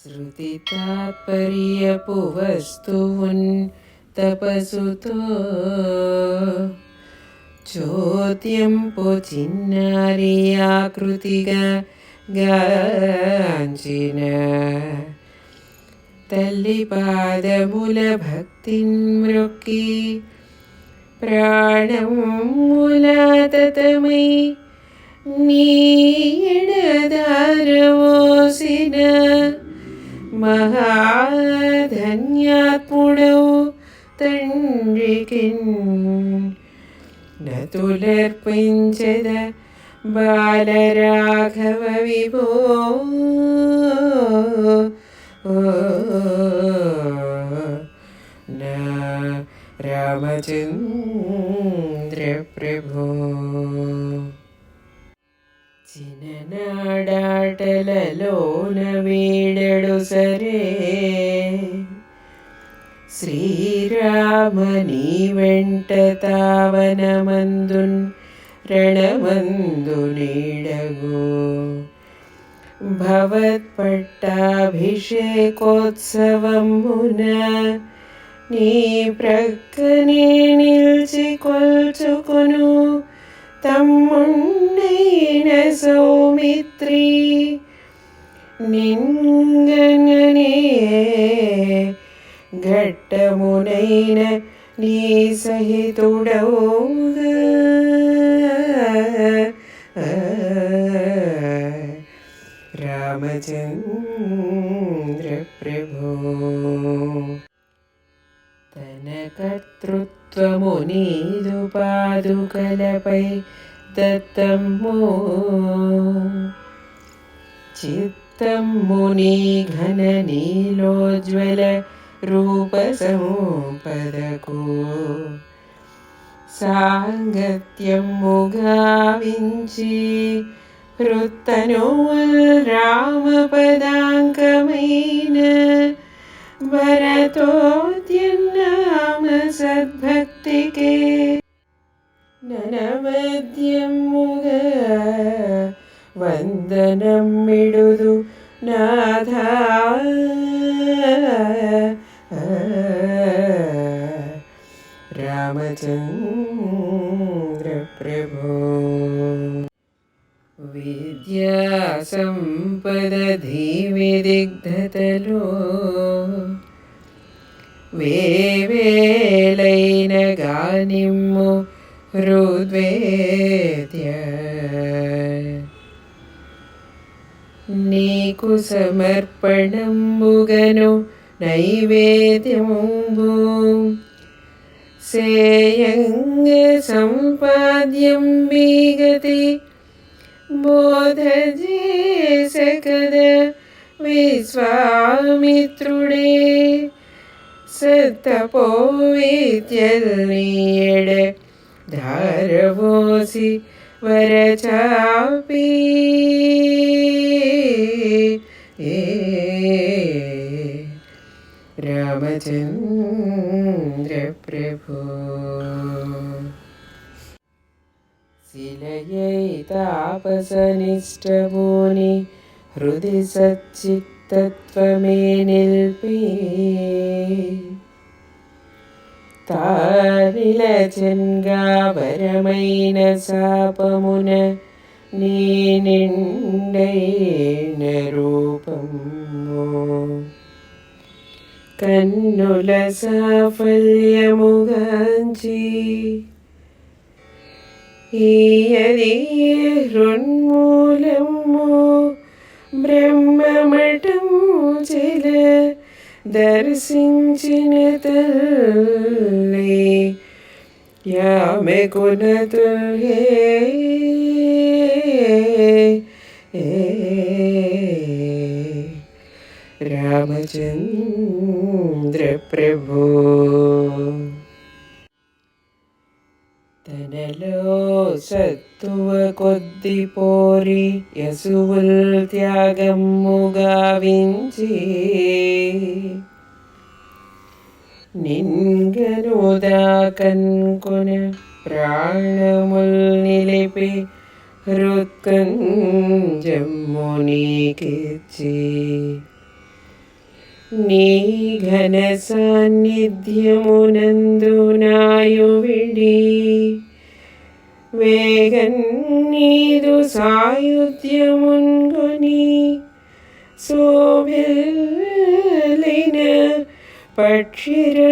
ശ്രുതിതാത്പര്യപുവസ്തുവുൻ തപസുതോ ചോദ്യം പൊച്ചിന്നാരിയാകൃതിക ഗാഞ്ചിന തല്ലിപാദമുലഭക്തിൻ മൃക്കി പ്രാണം മുലാതതമൈ നീടധാരവോസിന മഹാധന്യാത്മുടൗ തണ്ഡിക്കിൻ നതുലർപ്പിഞ്ചത ബാലരാഘവ വിഭോ. രാമചന്ദ്രപ്രഭോ. చిన్ననాడాటలలోన వీడడు సరే. శ్రీరామని వెంట తావనమందున్ రణమందు నీడగు. భవత్పట్టాభిషేకోత్సవమున నీ ప్రక్కనే నిలిచి కొల్చుకును. ತಮ್ಮಣ್ಣಯ್ಯನ ಸೌಮಿತ್ರಿ ನಿಂಗನೇ ಘಟ್ಟಮುನೈನ ನೀ ಸಹಿತುಡೋಗ ರಾಮಚಂದ್ರ ಪ್ರಭು త్వము నీదు పాదుకలపై దత్తము చిత్తము నీ ఘన నీలోజ్వల రూప సముపదకు. సాంగత్యముగా వించి హృత్తను రామపదాంకమైన భరతో സദ്ഭക്തികേ നനവദ്യം മുഖ വന്ദനം ഇടുതു നാഥ. രാമചന്ദ്രപ്രഭോ. വിദ്യാസമ്പദധീവിദിഗ്ധതലോ. വേവേ గానిమ్ము హృద్వేద్య నీకు సమర్పణంబుగను నైవేద్యంబు సేయంగ సంపాద్యం బీగతి బోధజేస కద സെത്ത പോവിത്യല്ലീടെ ധാരവോസി വരചാപ്പി. രാമചന്ദ്ര പ്രഭു സിലയൈ താപസനിഷ്ടഭൂനി ഹൃദി സച്ചിത് തത്വമേ നിൽപ്പേ താരിലചൻകാപരമൈന ശാപമുന നീ സാഫല്യമുഖാഞ്ചി ബ്രഹ്മമ చిల దర్శించిన తల్లి యామె కునతుల్యే రామచంద్ర ప్రభో తనలో సత్తువ ക്രിസ്തുവ കൊത്തി പോരി യസുവിൽ ത്യാഗം മുഖാവിഞ്ചി. നിൻകനുദാക്കൻകുന പ്രാണമുൽ നിലപി ഹൃത്കഞ്ചമ്മുനീകിച്ചി നീ ഘനസാന്നിധ്യമുനന്ദുനായുവിടീ వేగన్ నీదు సాయుధ్యమున్గొని శోభిల్లిన పక్షిరాజునకు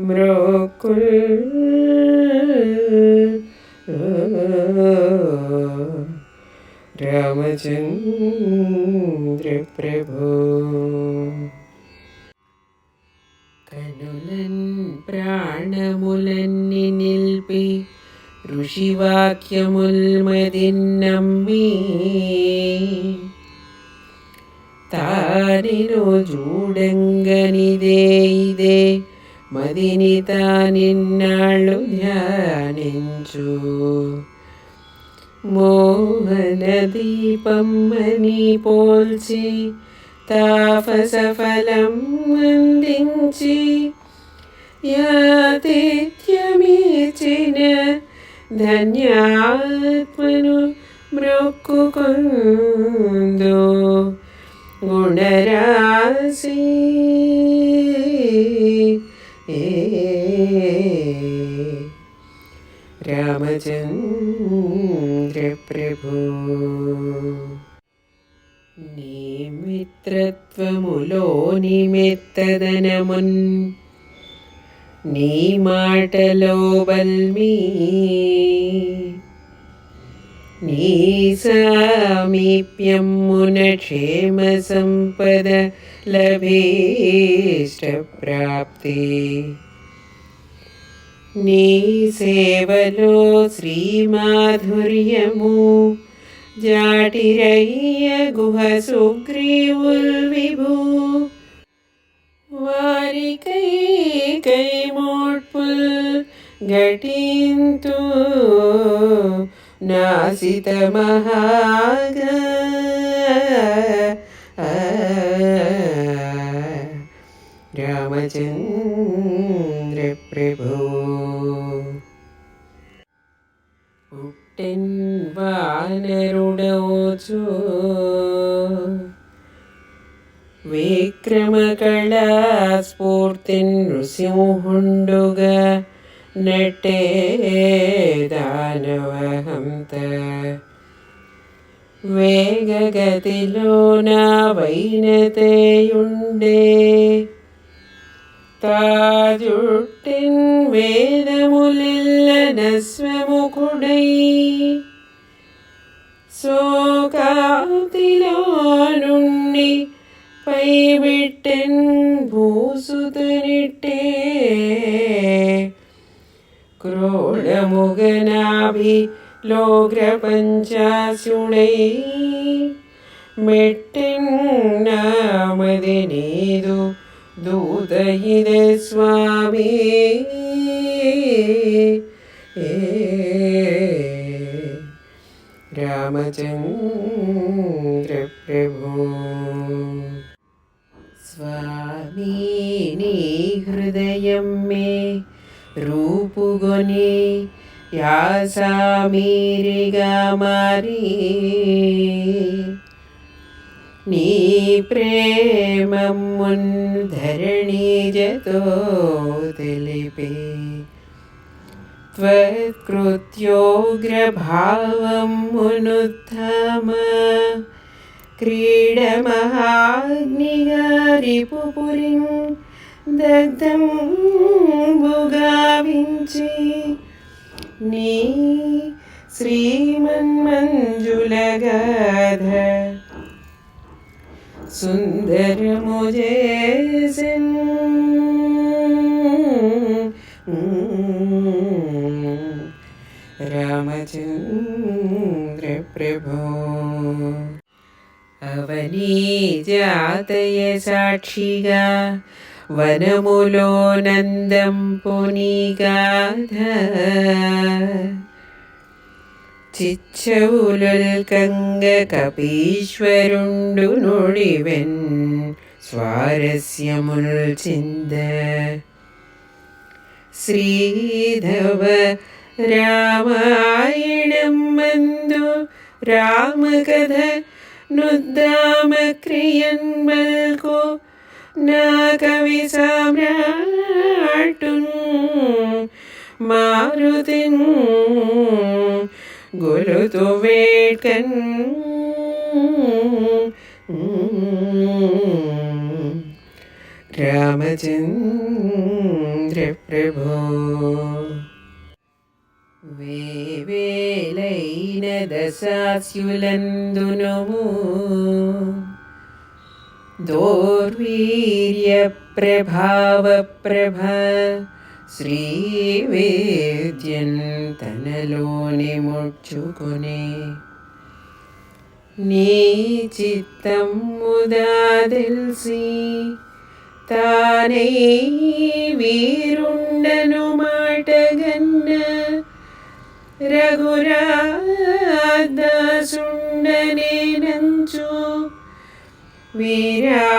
మ్రోకుల్ రామచంద్ర ప్రభు కనులన్ ప్రాణములన్ని నిల్పి ఋషివాక్యముల్ మదిన్నమ్మి తానిను చూడంగనిదే ఇదే మదిని తానిన్నాళ్ళు ధ్యానించు మోహన దీపమ్మని పోల్చి తాపసఫలం అందించి యాతిథ్యమిచిన ధన్యాత్మను మ్రొక్కుకుందో గుణరాశి రామచంద్ర ప్రభు నీ మిత్రత్వములో నిమెత్తదనమున్ నీ మాటలో బల్మీ నీ సామీప్యమున క్షేమ సంపద లభీష్ట ప్రాప్తి నీ సేవలో శ్రీమాధుర్యము ജാട്ടിരയ്യ ഗുഹ സുഗ്രീവുൽ വിഭു. വാരികൈ കൈമോട്പുൽ ഘട്ടിന്തു നാസിത മഹാഗ. രാമചന്ദ്ര പ്രഭോ टिन्वानरुडोचु विक्रमकला स्फूर्तिन् नृसिंहुण्डुग नटे दानवहन्त वेगगतिलो न वैनतेयुण्डे താരുട്ടിൻ വേദമുലില്ലനസ്വമുകുടൈ സോകാതിലോനുണ്ണി പൈവിട്ടൻ ഭൂസുതനിട്ടേ. ക്രോഡമുഖനാഭി ലോഗ്രപഞ്ചാസുണൈ മെട്ടിൻ നാമതിനീതു ദൂതയിലെ സ്വാമി. രാമചന്ദ്ര പ്രഭു സ്വാമി നീ ഹൃദയം മേ രൂപുഗുനെ യാസാമീരിക മാരീ నీ ప్రేమమున్ ధరణీజతో తెలిపే त्वत्कृत्योग्रभावं मुनुत्थम क्रीडमहाग्निगारिपुपुरिं दग्धं भुगाविञ्चि నీ శ్రీమన్మంజులగాధ సుందరము చేసెన్ రామచంద్ర ప్రభో అవనీ జాతయ సాక్షిగా వనములో నందం పునీగాధ ചിച്ചവുലുൽക്കങ്ക കപീശ്വരുണ്ടു നൊഴിവൻ സ്വാരസ്യമുൽ ചിന്ത. ശ്രീധവ രാമായണം വന്നു രാമകഥ നുദ്ദാമക്രിയന്മൽകോ നാകവി സാമ്രാട്ടും മാരുതിനും गुरुतुवेकन् रामचन्द्रप्रभो वेवे नैनदशास्युलन्दुनो दोर्वीर्यप्रभावप्रभा। శ్రీవేద్యన్ తనలోని ముడ్చుకుని నీ చిత్తం ముదా తెలిసి తానే వీరుండను మాటగన్న రఘురాదాసుండనే నంచు వీరావేశం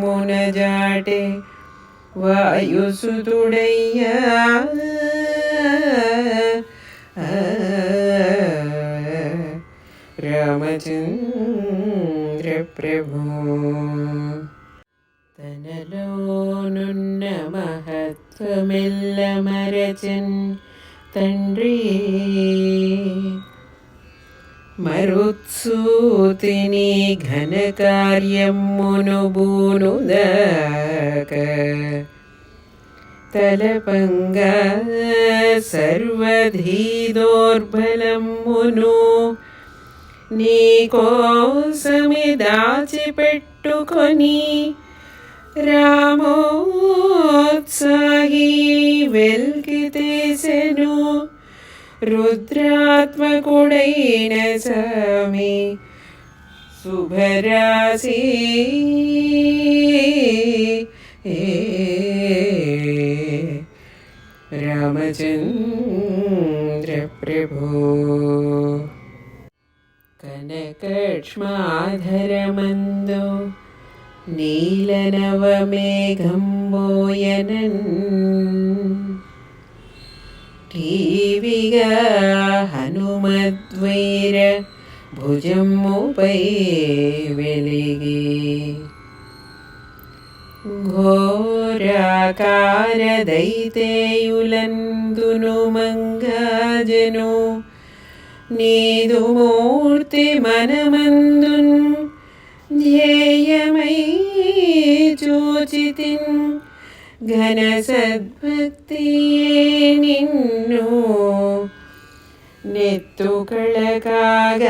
మునజాటే വായുസുതുടയ്യ രാമചന്ദ്ര പ്രഭു തനലോനുന്ന മഹത്വമെല്ല മരചൻ തന്ത്രി మరుత్సూతిని ఘనకార్యమునుబూనుదాక తలపంగ సర్వధీదోర్బలమును నీకోసమి దాచిపెట్టుకొని రామోత్సాహి వెల్కితేసెను రుద్రాత్మకుడైన രുദ്രാത്മകുടൈന സമേ ശുഭരാശി രാമചന്ദ്ര പ്രഭോ കനകക്ഷ്മാധരമന്ദോ നീലനവമേഘം മോയനൻ ഹനുമദ്വൈര ഭുജം ഉപൈ വെളികി ഘോരാകാരദൈതേയുലന്തുനുമംഗാജനോ നീതുമൂർത്തി മനമന്തുൻ ധ്യേയമൈ ചോചിതിൻ ഘനസദ്ഭക്തിയേനിന്നു നെത്തുകളകാക.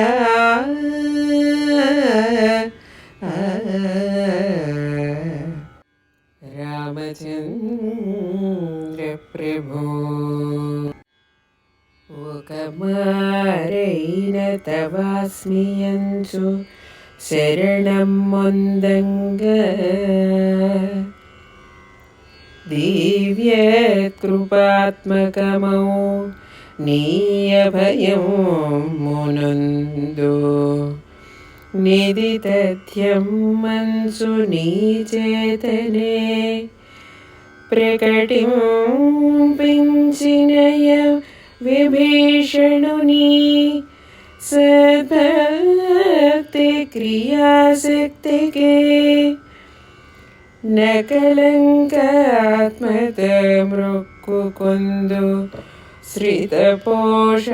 രാമചന്ദ്ര പ്രഭുമാരയിന തവാസ്മിയഞ്ചു ശരണം മൊന്തംഗ ദിവ്യകൃപാത്മകമോ നീയഭയം മുനന്ദു നിധിതഥ്യം മൻസു നീചേതനേ പ്രകടിം പിഞ്ചിനയ വിഭീഷണുനി സദ്ഭക്തി ക്രിയാസക്തികേ ನಕಲಂಕ ಆತ್ಮತೆ ಮೃಕ್ಕು ಕೊಂದು ಶ್ರಿತ ಪೋಷ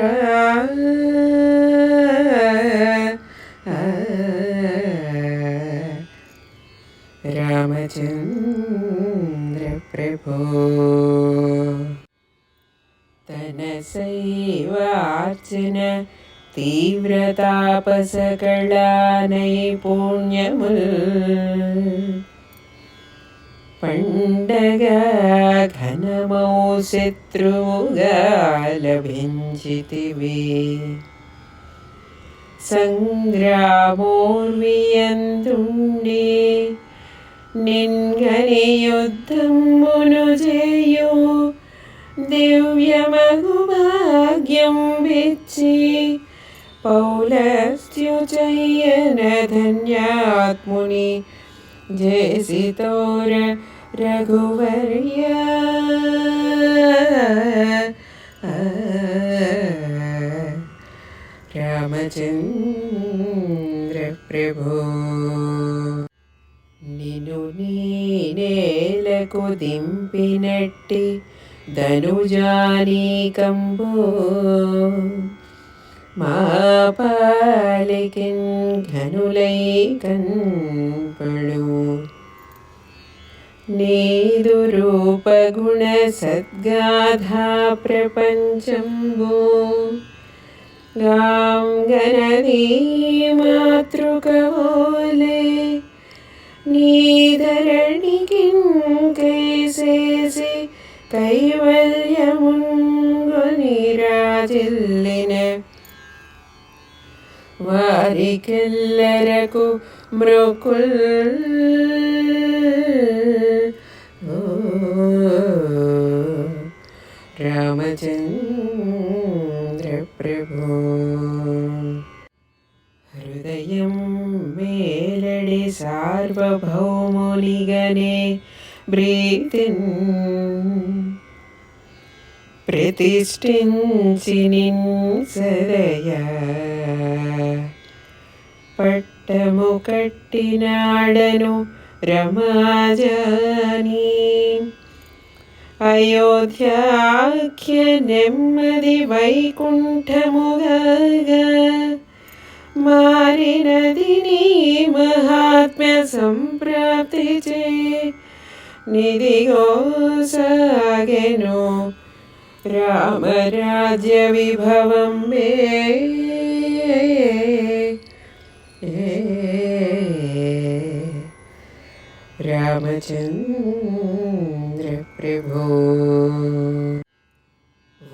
ರಾಮಚಂದ್ರ ಪ್ರಭೋ തനസൈവാർച്ചന തീവ്രതാപസകളാനൈ പുണ്യമുൽ పండగ ఘనమౌ శత్రువుగా లభించితివి సంగ్రామోర్వియందుండి నిన్గని యుద్ధమును చేయు దివ్యమగు భాగ్యం విచ్చి పౌలస్త్యుచయ్యన ధన్యాత్ముని जयसि तोर रघुवर्य रामचन्द्र प्रभो निनु नीनेलकुदिम्पिनट्टि धनुजानीकम्बो മാപാലികിൻ ഘനുലൈ കൺപളു നീതുരൂപഗുണസദ്ഗാധാപ്രപഞ്ചംബൂ ഗാം ഗണനീ മാതൃകപോലെ നീതരണികിൻ കൈസേസി കൈവല്യമുൻകുനിരാജില്ലിന് ವಾರಿಕೆಲ್ಲರಕು ಮೃಕುಲ್ രാമചന്ദ്ര പ്രഭോ. ഹൃദയം മേലടി സാർവഭൗമുനികനെ ബ്രീതിൻ പ്രതിഷ്ഠിഞ്ചിനിൻ സരയ. പട്ടമു കട്ടിനാടനു രമാജാനീ. അയോധ്യാഖ്യ നെമ്മതി വൈകുണ്ഠമുഖ മാറിനദിനീ മഹാത്മ്യ സംപ്രാപ്തി ചേ നിധിയോ സാഗനോ నీ మహాత్మ్య సంప్రాప్తి చే నిధిగో సాగెను రామరాజ్య విభవం మే రామచంద్ర ప్రభు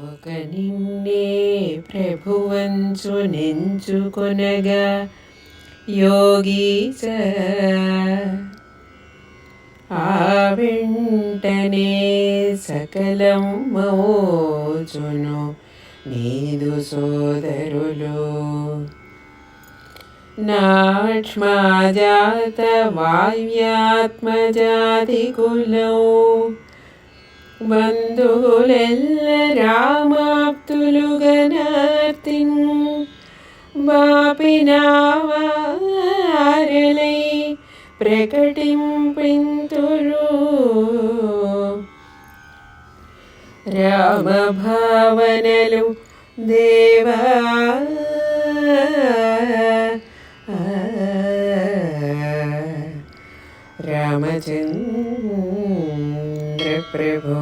ఒక నిన్నే ప్రభువంచు నెంచుకొనగా యోగీచ ఆ వెంటనే సకలం మోచును నీదు సోదరులు నాక్ష్మాజాత వావ్యాత్మజాతి కులం బంధువులెల్ల రామాప్తులుగనార్తిన్ బాపినావారలై പ്രകടിംപിന്തുഴു രാമഭാവനലു ദേവ രാമചന്ദ്ര പ്രഭോ